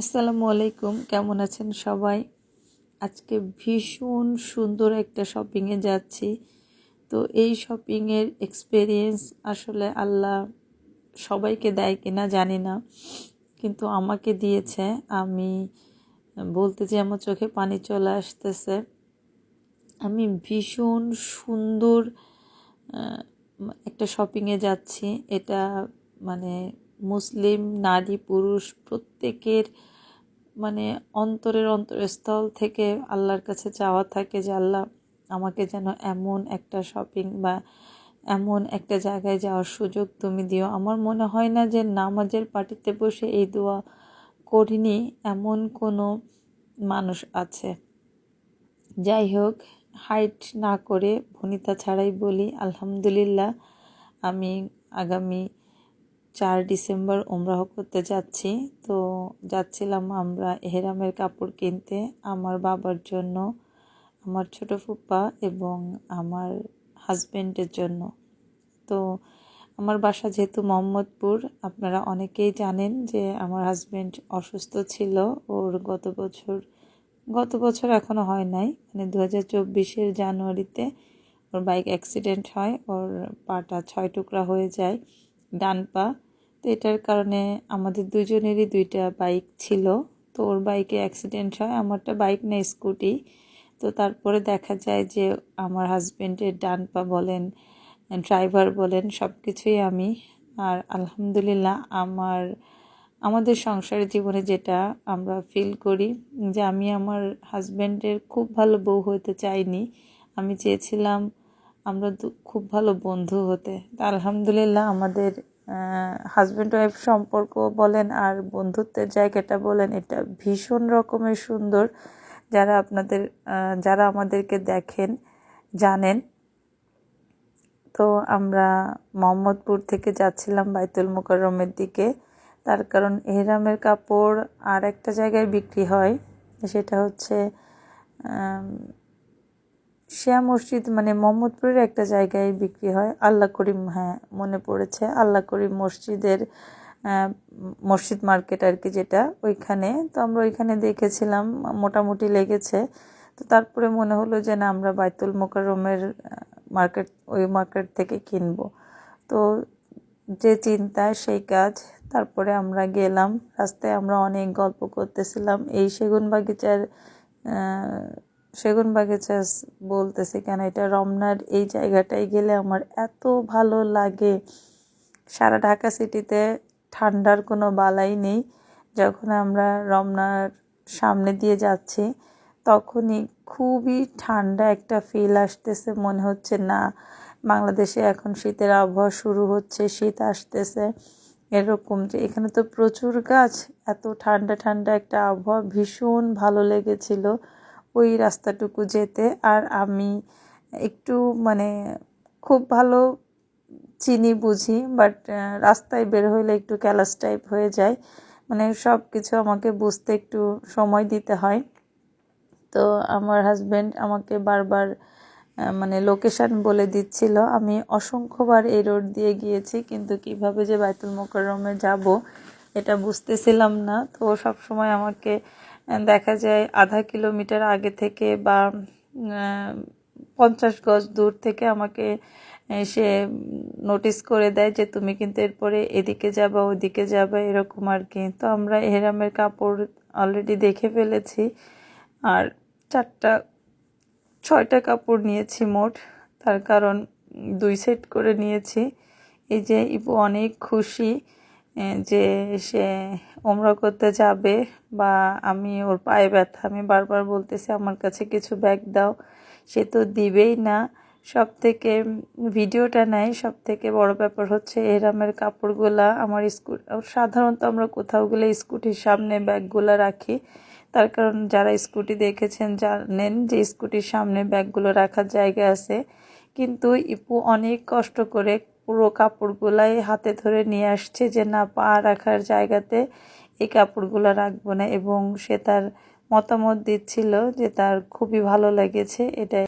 আসসালামু আলাইকুম, কেমন আছেন সবাই? আজকে ভীষণ সুন্দর একটা শপিংয়ে যাচ্ছি। তো এই শপিংয়ের এক্সপিরিয়েন্স আসলে আল্লাহ সবাইকে দেয় কিনা জানি না, কিন্তু আমাকে দিয়েছে। আমি বলতে যে আমার চোখে পানি চলে আসতেছে। আমি ভীষণ সুন্দর একটা শপিংয়ে যাচ্ছি। এটা মানে মুসলিম, নারী, পুরুষ, প্রত্যেকের মানে অন্তরের অন্তরস্থল থেকে আল্লাহর কাছে চাওয়া থাকে যে, আল্লাহ আমাকে যেন এমন একটা শপিং বা এমন একটা জায়গায় যাওয়ার সুযোগ তুমি দিও। আমার মনে হয় না যে নামাজের পার্টিতে বসে এই দোয়া করিনি এমন কোনো মানুষ আছে। যাই হোক হাইট না করে ভনিতা ছাড়াই বলি, আলহামদুলিল্লাহ, আমি আগামী চার ডিসেম্বর ওমরাহ করতে যাচ্ছি। তো যাচ্ছিলাম আমরা এহেরামের কাপড় কিনতে। আমার বাবার জন্য, আমার ছোট ফুপ্পা এবং আমার হাজবেন্ডের জন্য। তো আমার বাসা যেহেতু মোহাম্মদপুর, আপনারা অনেকেই জানেন যে আমার হাজবেন্ড অসুস্থ ছিল। ওর গত বছর গত বছর এখনও হয় নাই। মানে দু হাজার চব্বিশের জানুয়ারিতে ওর বাইক অ্যাক্সিডেন্ট হয়। ওর পাটা ছয় টুকরা হয়ে যায়, ডান পা। তো এটার কারণে আমাদের দুজনেরই দুইটা বাইক ছিল। তো ওর বাইকে অ্যাক্সিডেন্ট হয়, আমারটা বাইক না স্কুটি তো তারপরে দেখা যায় যে আমার হাজব্যান্ডের ডান পা বলেন ড্রাইভার বলেন সব কিছুই আমি। আর আলহামদুলিল্লাহ আমার, আমাদের সংসার জীবনে যেটা আমরা ফিল করি যে আমি আমার হাজব্যান্ডের খুব ভালো বউ হতে চাইনি। আমি চেয়েছিলাম আমরা খুব ভালো বন্ধু হতে। তা আলহামদুলিল্লাহ আমাদের হাজব্যান্ড ওয়াইফ সম্পর্ক বলেন আর বন্ধুত্বের জায়গাটা বলেন, এটা ভীষণ রকমের সুন্দর। যারা আপনাদের যারা আমাদেরকে দেখেন, জানেন। তো আমরা মোহাম্মদপুর থেকে যাচ্ছিলাম বাইতুল মোকাররমের দিকে। তার কারণ এহরামের কাপড় আর একটা জায়গায় বিক্রি হয়, সেটা হচ্ছে শিয়া মসজিদ মানে মোহাম্মদপুরের একটা জায়গায় বিক্রি হয়। আল্লাহ করিম হ্যাঁ মনে পড়েছে। আল্লাহ করিম মসজিদের মসজিদ মার্কেট আর কি যেটা ওইখানে। তো আমরা ওইখানে দেখেছিলাম, মোটামুটি লেগেছে। তো তারপরে মনে হলো যে না, আমরা বাইতুল মোকাররমের মার্কেট, ওই মার্কেট থেকে কিনবো। তো যে চিন্তা, সেই কাজ। তারপরে আমরা গেলাম। রাস্তায় আমরা অনেক গল্প করতেছিলাম। এই সেগুন বাগিচার সেগুন স- বলতেছি, কেন এটা রমনার এই জায়গাটায় গেলে আমার এত ভালো লাগে? সারা ঢাকা সিটিতে ঠান্ডার কোনো বালাই নেই। যখন আমরা রমনার সামনে দিয়ে যাচ্ছি, তখনই খুবই ঠান্ডা একটা ফিল আসতেছে, মনে হচ্ছে, না, বাংলাদেশে এখন শীতের আবহাওয়া শুরু হচ্ছে, শীত আসতেছে। এরকম যে, এখানে তো প্রচুর গাছ, এত ঠান্ডা ঠান্ডা একটা আবহাওয়া, ভীষণ ভালো লেগেছিল। ওই রাস্তাটুকু যেতে। আর আমি একটু মানে খুব ভালো চিনি বুঝি বাট রাস্তায় বের হইলে একটু ক্যালাস টাইপ হয়ে যায়। মানে সব কিছু আমাকে বুঝতে একটু সময় দিতে হয়। তো আমার হাজব্যান্ড আমাকে বারবার মানে লোকেশন বলে দিচ্ছিল। আমি অসংখ্যবার এই রোড দিয়ে গিয়েছি, কিন্তু কীভাবে যে বাইতুল মোকাররমে যাব এটা বুঝতেছিলাম না। তো সব সময় আমাকে দেখা যায় আধা কিলোমিটার আগে থেকে বা পঞ্চাশ গজ দূর থেকে আমাকে সে নোটিস করে দেয় যে তুমি কিন্তু এরপরে এদিকে যাবা ওদিকে যাবা, এরকম আর কি। তো আমরা এহরামের কাপড় অলরেডি দেখে ফেলেছি। আর চারটা, ছয়টা কাপড় নিয়েছি মোট। তার কারণ দুই সেট করে নিয়েছি। এই যে ইপু অনেক খুশি। যে সে ওমরা করতে যাবে বা আমি ওর পায়ে ব্যথা, আমি বারবার বলতেছি, আমার কাছে কিছু ব্যাগ দাও। সে তো দিবেই না। সব থেকে ভিডিওটা নেয় সব থেকে বড় ব্যাপার হচ্ছে এরামের কাপড়গুলা আমার স্কুট, সাধারণত আমরা কোথাও গেলে স্কুটির সামনে ব্যাগগুলো রাখি। তার কারণ যারা স্কুটি দেখেছেন জানেন যে স্কুটির সামনে ব্যাগগুলো রাখার জায়গা আছে। কিন্তু ইপু অনেক কষ্ট করে পুরো কাপড়গুলাই হাতে ধরে নিয়ে আসছে যে, না, পা রাখার জায়গাতে এই কাপড়গুলো রাখব না। এবং সে তার মতামত দিচ্ছিল যে, তার খুবই ভালো লেগেছে। এটাই